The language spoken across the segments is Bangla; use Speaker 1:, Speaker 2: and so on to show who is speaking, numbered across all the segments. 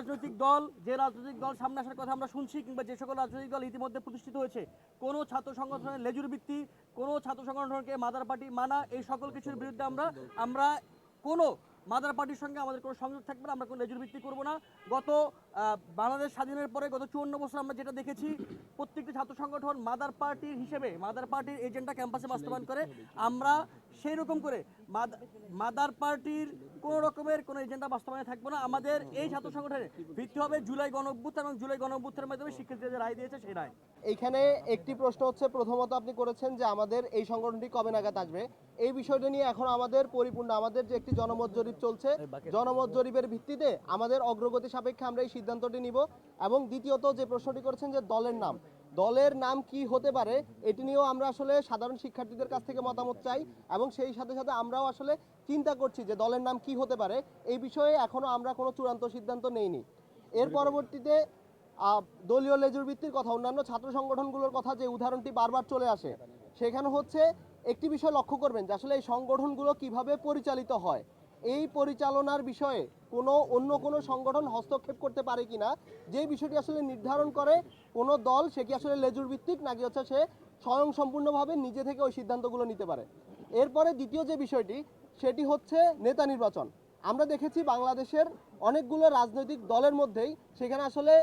Speaker 1: রাজনৈতিক দল, যে রাজনৈতিক দল সামনে আসার কথা আমরা শুনছি কিংবা যে সকল রাজনৈতিক দল ইতিমধ্যে প্রতিষ্ঠিত হয়েছে, কোনো ছাত্র সংগঠনের লেজুর ভিত্তি, কোনো ছাত্র সংগঠনকে মাদার পার্টি মানা, এই সকল কিছুর বিরুদ্ধে আমরা আমরা কোনো মাদার পার্টির সঙ্গে আমাদের কোনো সংযোগ থাকবে না, আমরা কোনো লেজুর ভিত্তি করব না। গত বাংলাদেশ স্বাধীনের পরে গত চুয়ান্ন বছর আমরা যেটা দেখেছি, প্রত্যেকটি ছাত্র সংগঠন মাদার পার্টির হিসেবে, মাদার পার্টির এজেন্ডা ক্যাম্পাসে বাস্তবায়ন করে, আমরা সেই রকম করে মাদার পার্টির কোনো রকমের কোনো এজেন্ডা বাস্তবায়নে থাকব না। আমাদের এই ছাত্র সংগঠনের ভিত্তি হবে জুলাই গণ এবং জুলাই গণ মাধ্যমে শিক্ষার্থীদের রায় দিয়েছে সেই রায়।
Speaker 2: এইখানে একটি প্রশ্ন হচ্ছে প্রথমত আপনি করেছেন যে আমাদের এই সংগঠনটি কবে নাগাদ আসবে। এই বিষয়টা নিয়ে এখন আমাদের পরিপূর্ণ আমাদের যে একটি জনমত জরিপ চলছে জনমত জরিপের ভিত্তিতে আমাদের অগ্রগতি সাপেক্ষে আমরা এই সিদ্ধান্তটি নিব। এবং দ্বিতীয়ত যে প্রশ্নটি করেছেন যে দলের নাম দলের নাম কি হতে পারে, এটি নিয়েও আমরা আসলে সাধারণ শিক্ষার্থীদের কাছ থেকে মতামত চাই এবং সেই সাথে সাথে আমরাও আসলে চিন্তা করছি যে দলের নাম কি হতে পারে, এই বিষয়ে এখনও আমরা কোনো চূড়ান্ত সিদ্ধান্ত নেইনি। এর পরবর্তীতে দলীয় লেজুর ভিত্তির কথা, অন্যান্য ছাত্র সংগঠনগুলোর কথা যে উদাহরণটি বারবার চলে আসে, সেখানে হচ্ছে একটি বিষয় লক্ষ্য করবেন যে আসলে এই সংগঠনগুলো কীভাবে পরিচালিত হয়। এই পরিচালনার বিষয়ে কোনো, অন্য কোনো সংগঠন হস্তক্ষেপ করতে পারে কিনা, যে বিষয়টি আসলে নির্ধারণ করে কোনো দল, সে কি আসলে লেজুর ভিত্তিক নাকি হচ্ছে সে স্বয়ং সম্পূর্ণভাবে নিজে থেকে ওই সিদ্ধান্তগুলো নিতে পারে। এরপরে দ্বিতীয় যে বিষয়টি, সেটি হচ্ছে নেতা নির্বাচন। আমরা দেখেছি বাংলাদেশের অনেকগুলো রাজনৈতিক দলের মধ্যেই সেখানে আসলে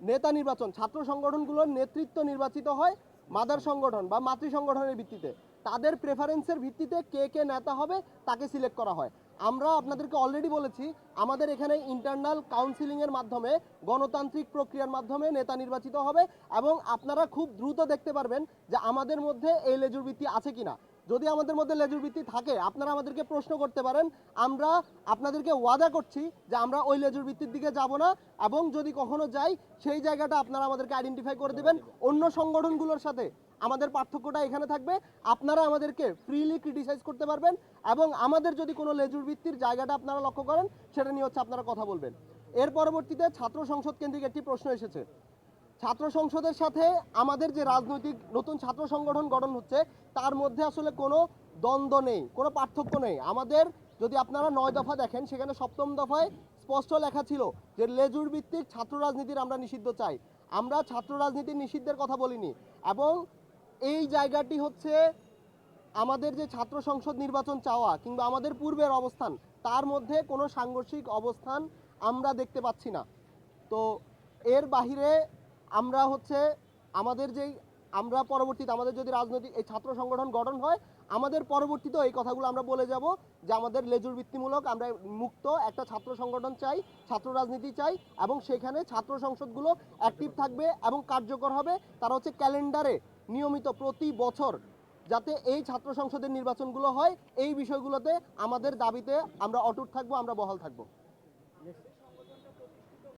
Speaker 2: নেতা নির্বাচন, ছাত্র সংগঠনগুলোর নেতৃত্ব নির্বাচিত হয় মাদার সংগঠন বা মাতৃ সংগঠনের ভিত্তিতে। তাদের প্রেফারেন্সের ভিত্তিতে কে কে নেতা হবে, তাকে সিলেক্ট করা হয়। আমরা আপনাদেরকে অলরেডি বলেছি, আমাদের এখানে ইন্টারনাল কাউন্সিলিংয়ের মাধ্যমে, গণতান্ত্রিক প্রক্রিয়ার মাধ্যমে নেতা নির্বাচিত হবে এবং আপনারা খুব দ্রুত দেখতে পারবেন যে আমাদের মধ্যে এই লেজুর বৃত্তি আছে কিনা। যদি আমাদের মধ্যে লেজুর বৃত্তি থাকে, আপনারা আমাদেরকে প্রশ্ন করতে পারেন। আমরা আপনাদেরকে ওয়াদা করছি যে আমরা ওই লেজুর বৃত্তির দিকে যাব না এবং যদি কখনো যাই, সেই জায়গাটা আপনারা আমাদেরকে আইডেন্টিফাই করে দেবেন। অন্য সংগঠনগুলোর সাথে। আমাদের পার্থক্যটা এখানে থাকবে। আপনারা আমাদেরকে ফ্রিলি ক্রিটিসাইজ করতে পারবেন এবং আমাদের যদি কোনো লেজুর ভিত্তির জায়গাটা আপনারা লক্ষ্য করেন, সেটা নিয়ে হচ্ছে আপনারা কথা বলবেন। এর পরবর্তীতে ছাত্র সংসদ কেন্দ্রিক একটি প্রশ্ন এসেছে। ছাত্র সংসদের সাথে আমাদের যে রাজনৈতিক নতুন ছাত্র সংগঠন গঠন হচ্ছে, তার মধ্যে আসলে কোনো দ্বন্দ্ব নেই, কোনো পার্থক্য নেই। আমাদের যদি আপনারা নয় দফা দেখেন, সেখানে সপ্তম দফায় স্পষ্ট লেখা ছিল যে লেজুর ভিত্তিক ছাত্র রাজনীতির আমরা নিষিদ্ধ চাই। আমরা ছাত্র রাজনীতির নিষিদ্ধের কথা বলিনি এবং এই জায়গাটি হচ্ছে আমাদের যে ছাত্র সংসদ নির্বাচন চাওয়া কিংবা আমাদের পূর্বের অবস্থান, তার মধ্যে কোনো সাংঘর্ষিক অবস্থান আমরা দেখতে পাচ্ছি না। তো এর বাহিরে আমরা হচ্ছে আমাদের যেই, আমরা পরবর্তীতে আমাদের যদি রাজনৈতিক এই ছাত্র সংগঠন গঠন হয়, আমাদের পরবর্তীতে এই কথাগুলো আমরা বলে যাব যে আমাদের লেজুর ভিত্তিমূলক আমরা মুক্ত একটা ছাত্র সংগঠন চাই, ছাত্র রাজনীতি চাই এবং সেখানে ছাত্র সংসদগুলো অ্যাক্টিভ থাকবে এবং কার্যকর হবে। তারা হচ্ছে ক্যালেন্ডারে নিয়মিত প্রতি বছর যাতে এই ছাত্র সংসদের নির্বাচনগুলো হয়, এই বিষয়গুলোতে আমাদের দাবিতে আমরা অটুট থাকব, আমরা বহাল থাকব।